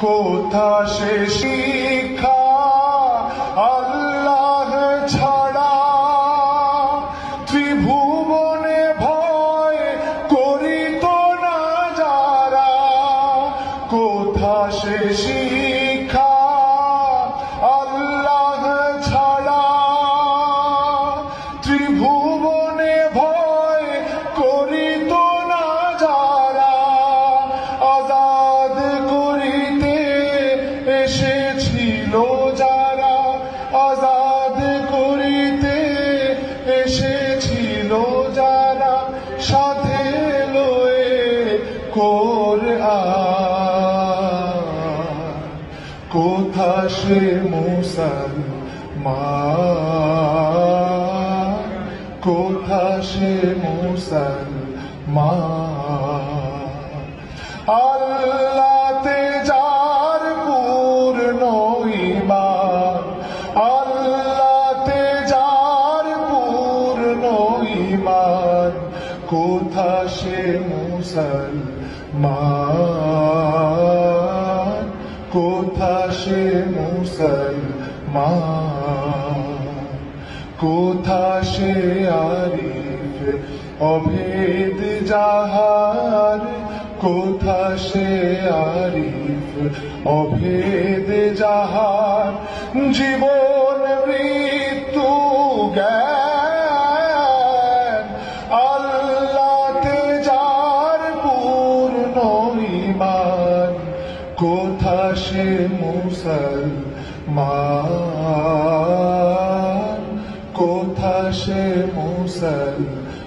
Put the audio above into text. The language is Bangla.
কোথা সে শিক্ষা আল্লাহ ছাড়া। ত্রিভুবনে ভয় করিত না যারা। কোথা সে শিক্ষা কোথা সে মুসলমান? কোথা সে মুসলমান? আল্লাহতে যার পূর্ণ ঈমান আল্লাহতে যার পূর্ণ ঈমান কোথা সে মুসলমান? কোথা সে মুসলমান? কোথা সে আরিফ অভেদ যাহার? কোথা সে আরিফ অভেদ যাহার? জীবন মৃত্যু কোথা সে মুসলমান কোথা সে মুসলমান